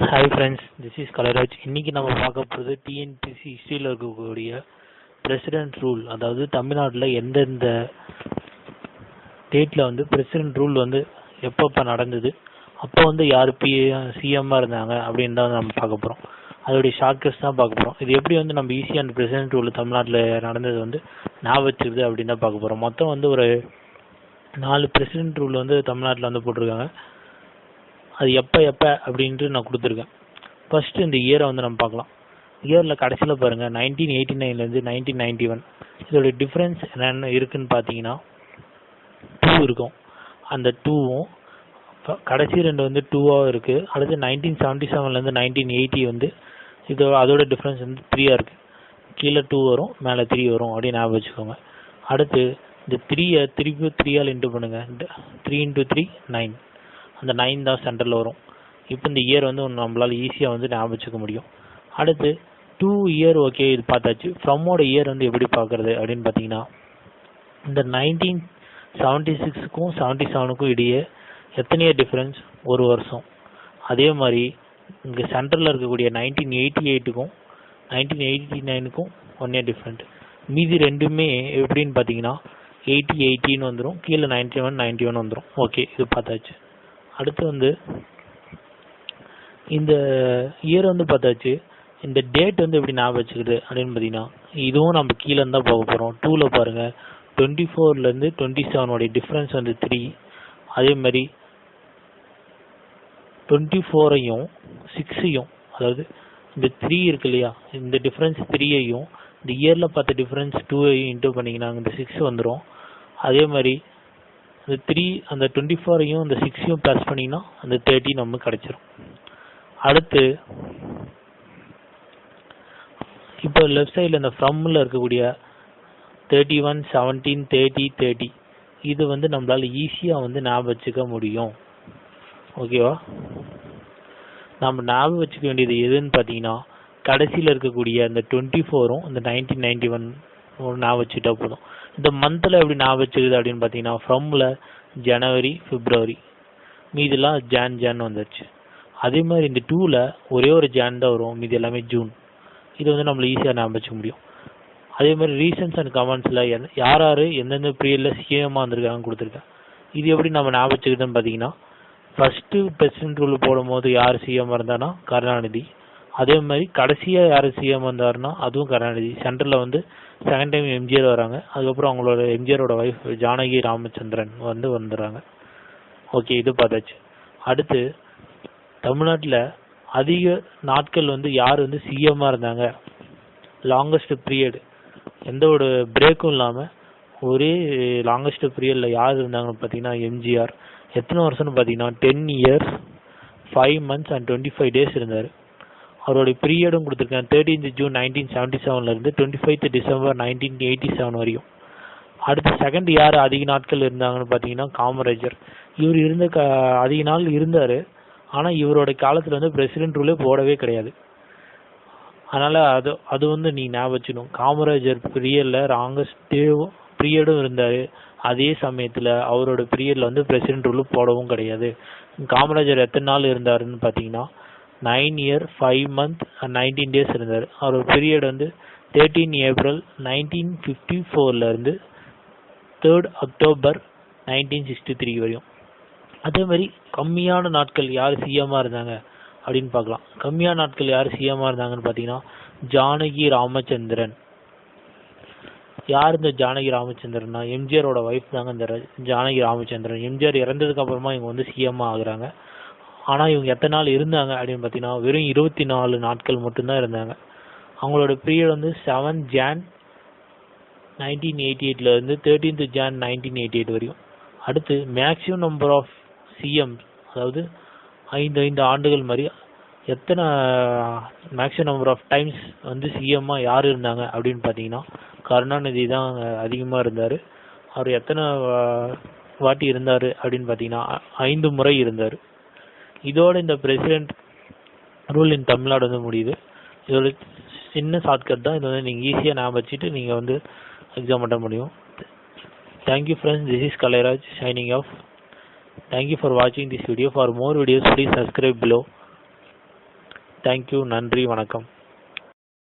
Hi friends this is Kalaraj இன்னைக்கு நம்ம பார்க்க போகிறது டிஎன்பிசி ஹிஸ்ட்ரியில் இருக்கக்கூடிய பிரசிடென்ட் ரூல் அதாவது தமிழ்நாட்டில் எந்தெந்த டேட்டில் வந்து பிரசிடென்ட் ரூல் வந்து எப்பப்போ நடந்தது அப்போ வந்து யார் பி சிஎம்மாக இருந்தாங்க அப்படின்னு தான் நம்ம பார்க்க போகிறோம் அதோடைய ஷார்ட்கட்ஸ் தான் பார்க்க போகிறோம் இது எப்படி வந்து நம்ம ஈஸியாக அந்த பிரசிடென்ட் ரூல் தமிழ்நாட்டில் நடந்தது வந்து ஞாபகம் அப்படின்னு தான் பார்க்க போகிறோம் மொத்தம் வந்து ஒரு நாலு பிரசிடென்ட் ரூல் வந்து தமிழ்நாட்டில் வந்து போட்டிருக்காங்க. அது எப்போ எப்போ அப்படின்ட்டு நான் கொடுத்துருக்கேன். ஃபஸ்ட்டு இந்த இயரை வந்து நம்ம பார்க்கலாம். இயரில் கடைசியில் பாருங்கள் நைன்டீன் எயிட்டி நைன்லேருந்து நைன்டீன் நைன்டி ஒன் இதோடைய டிஃப்ரென்ஸ் என்னென்ன இருக்குன்னு பார்த்தீங்கன்னா டூ இருக்கும். அந்த டூவும் கடைசி ரெண்டு வந்து டூவாக இருக்குது அடுத்து நைன்டீன் செவன்ட்டி செவன்லேருந்து நைன்டீன் எயிட்டி வந்து இதோ அதோட டிஃப்ரென்ஸ் வந்து த்ரீயாக இருக்குது கீழே டூ வரும் மேலே த்ரீ வரும் அப்படின்னு ஞாபகம் வச்சுக்கோங்க. அடுத்து இந்த த்ரீயை திருப்பி த்ரீயால் இன்ட்டு பண்ணுங்கள் த்ரீ இன்ட்டு த்ரீ நைன் அந்த நைன் தான் சென்டரில் வரும். இப்போ இந்த இயர் வந்து நம்மளால் ஈஸியாக வந்து ஞாபகம் முடியும். அடுத்து டூ இயர் ஓகே இது பார்த்தாச்சு. ஃப்ரம்மோட இயர் வந்து எப்படி பார்க்குறது அப்படின்னு பார்த்தீங்கன்னா இந்த நைன்டீன் செவன்ட்டி சிக்ஸுக்கும் செவன்ட்டி செவனுக்கும் இடையே எத்தனை இயர் டிஃப்ரென்ஸ் ஒரு வருஷம். அதே மாதிரி இங்கே சென்டரில் இருக்கக்கூடிய நைன்டீன் எயிட்டி எயிட்டுக்கும் நைன்டீன் எயிட்டி நைனுக்கும் ஒன் இயர் டிஃப்ரெண்ட் மீதி ரெண்டுமே எப்படின்னு பார்த்தீங்கன்னா எயிட்டி எயிட்டின்னு வந்துடும் கீழே நைன்டி ஒன் நைன்டி ஒன் வந்துடும் ஓகே இது பார்த்தாச்சு. அடுத்து வந்து இந்த இயர் வந்து பார்த்தாச்சு இந்த டேட் வந்து எப்படி ஞாபகம் வச்சுக்குது அப்படின்னு பார்த்தீங்கன்னா இதுவும் நம்ம கீழே தான் போக போகிறோம் டூவில் பாருங்கள் டுவெண்ட்டி ஃபோர்லேருந்து டுவெண்ட்டி செவனோடைய டிஃப்ரென்ஸ் வந்து த்ரீ அதே மாதிரி டுவெண்ட்டி ஃபோரையும் சிக்ஸையும் அதாவது இந்த த்ரீ இருக்கு இல்லையா இந்த டிஃப்ரென்ஸ் த்ரீயையும் இந்த இயரில் பார்த்த டிஃப்ரென்ஸ் டூவையும் இன்டூ பண்ணிங்கன்னா இந்த சிக்ஸ் வந்துடும் அதே மாதிரி அந்த த்ரீ அந்த டுவெண்ட்டி ஃபோரையும் அந்த சிக்ஸையும் ப்ளஸ் பண்ணிங்கன்னா அந்த தேர்ட்டி நமக்கு கிடச்சிரும். அடுத்து இப்போ லெஃப்ட் சைடில் இந்த ஃப்ரம்மில் இருக்கக்கூடிய thirty one seventeen thirty thirty இது வந்து நம்மளால் ஈஸியாக வந்து ஞாபகம் வச்சுக்க முடியும். ஓகேவா நம்ம ஞாபகம் வச்சுக்க வேண்டியது எதுன்னு பார்த்தீங்கன்னா கடைசியில் இருக்கக்கூடிய இந்த டுவெண்ட்டி ஃபோரும் இந்த நைன்டீன் நைன்டி ஒன் ஞாபகம் வச்சுட்டா போதும். இந்த மந்தில் எப்படி ஞாபகம் வச்சுக்குது அப்படின்னு பார்த்தீங்கன்னா ஃப்ரம்மில் ஜனவரி பிப்ரவரி மீதெல்லாம் ஜான் ஜான் வந்துருச்சு. அதே மாதிரி இந்த டூவில் ஒரே ஒரு ஜான் தான் வரும். மீதி எல்லாமே ஜூன் இது வந்து நம்மளை ஈஸியாக ஞாபகம் வச்சுக்க முடியும். அதே மாதிரி ரீசன்ஸ் அண்ட் கமெண்ட்ஸில் யார் யார் எந்தெந்த பீரியடில் சிஎம்மாக வந்திருக்காங்க கொடுத்துருக்கேன். இது எப்படி நம்ம ஞாபகம் வச்சுக்கிட்டோன்னு பார்த்தீங்கன்னா ஃபஸ்ட்டு பிரசிடென்ட் ரூல் போடும்போது யார் சிஎம் இருந்தானா கருணாநிதி. அதே மாதிரி கடைசியாக யார் சிஎம் வந்தாருன்னா அதுவும் கருணாநிதி. சென்டரில் வந்து செகண்ட் டைம் எம்ஜிஆர் வராங்க. அதுக்கப்புறம் அவங்களோட எம்ஜிஆரோட ஒய்ஃப் ஜானகி ராமச்சந்திரன் வந்து வந்துடுறாங்க. ஓகே இது பார்த்தாச்சு. அடுத்து தமிழ்நாட்டில் அதிக நாட்கள் வந்து யார் வந்து சிஎம்மாக இருந்தாங்க? லாங்கஸ்ட் பீரியட் எந்த ஒரு பிரேக்கும் இல்லாமல் ஒரே லாங்கஸ்ட் பீரியடில் யார் இருந்தாங்கன்னு பார்த்தீங்கன்னா எம்ஜிஆர் எத்தனை வருஷம்னு பார்த்தீங்கன்னா ten years five months and twenty five days இருந்தார். அவருடைய பீரியடும் கொடுத்துருக்கேன் thirteenth June nineteen seventy செவன்லேருந்து twenty fifth December nineteen eighty seven வரையும். அடுத்து செகண்ட் யார் அதிக நாட்கள் இருந்தாங்கன்னு பார்த்தீங்கன்னா காமராஜர். இவர் இருந்த க அதிக நாள் இருந்தார். ஆனால் இவரோட காலத்தில் வந்து பிரசிடென்ட் ரூலே போடவே கிடையாது. அதனால் அது அது வந்து நீ ஞாபகம் வச்சுக்கணும். காமராஜர் பீரியடில் ராங்கஸ்ட் பீரியடும் இருந்தார். அதே சமயத்தில் அவரோட பீரியடில் வந்து பிரசிடென்ட் ரூல் போடவும் கிடையாது. காமராஜர் எத்தனை நாள் இருந்தாருன்னு பார்த்தீங்கன்னா nine year five month and nineteen days இருந்தார். அவரோட பீரியட் வந்து thirteen April nineteen fifty ஃபோர்லேருந்து third October nineteen sixty three வரையும். அதே மாதிரி கம்மியான நாட்கள் யார் சிஎம்மாக இருந்தாங்க அப்படின்னு பார்க்கலாம். கம்மியான நாட்கள் யார் சிஎம்மாக இருந்தாங்கன்னு பார்த்தீங்கன்னா ஜானகி ராமச்சந்திரன். யார் இந்த ஜானகி ராமச்சந்திரன்னா? எம்ஜிஆரோட ஒய்ஃப் தாங்க இந்த ஜானகி ராமச்சந்திரன். எம்ஜிஆர் இறந்ததுக்கு அப்புறமா இவங்க வந்து சிஎம்மாக ஆகுறாங்க. ஆனால் இவங்க எத்தனை நாள் இருந்தாங்க அப்படின்னு பார்த்தீங்கன்னா வெறும் இருபத்தி நாலு நாட்கள் மட்டும்தான் இருந்தாங்க. அவங்களோட பீரியட் வந்து seven John nineteen eighty எயிட்லேருந்து thirteenth June nineteen eighty eight வரையும். அடுத்து மேக்ஸிமம் நம்பர் ஆஃப் சிஎம் அதாவது ஐந்து ஐந்து ஆண்டுகள் மாதிரி எத்தனை மேக்ஸிமம் நம்பர் ஆஃப் டைம்ஸ் வந்து சிஎம்மாக யார் இருந்தாங்க அப்படின்னு பார்த்தீங்கன்னா கருணாநிதி தான் அதிகமாக இருந்தார். அவர் எத்தனை வாட்டி இருந்தார் அப்படின்னு பார்த்தீங்கன்னா ஐந்து முறை இருந்தார். இதோட இந்த பிரசிடென்ட் ரூல் இன் தமிழ்நாடு வந்து முடியுது. இதோட சின்ன ஷார்ட்கட் தான். இது வந்து நீங்கள் ஈஸியாக ஞாபகம் வச்சுட்டு நீங்கள் வந்து எக்ஸாம் பண்ண முடியும் thank you friends this is Kalairaj signing off thank you for வாட்சிங் this video for more videos please subscribe below thank you நன்றி. வணக்கம்.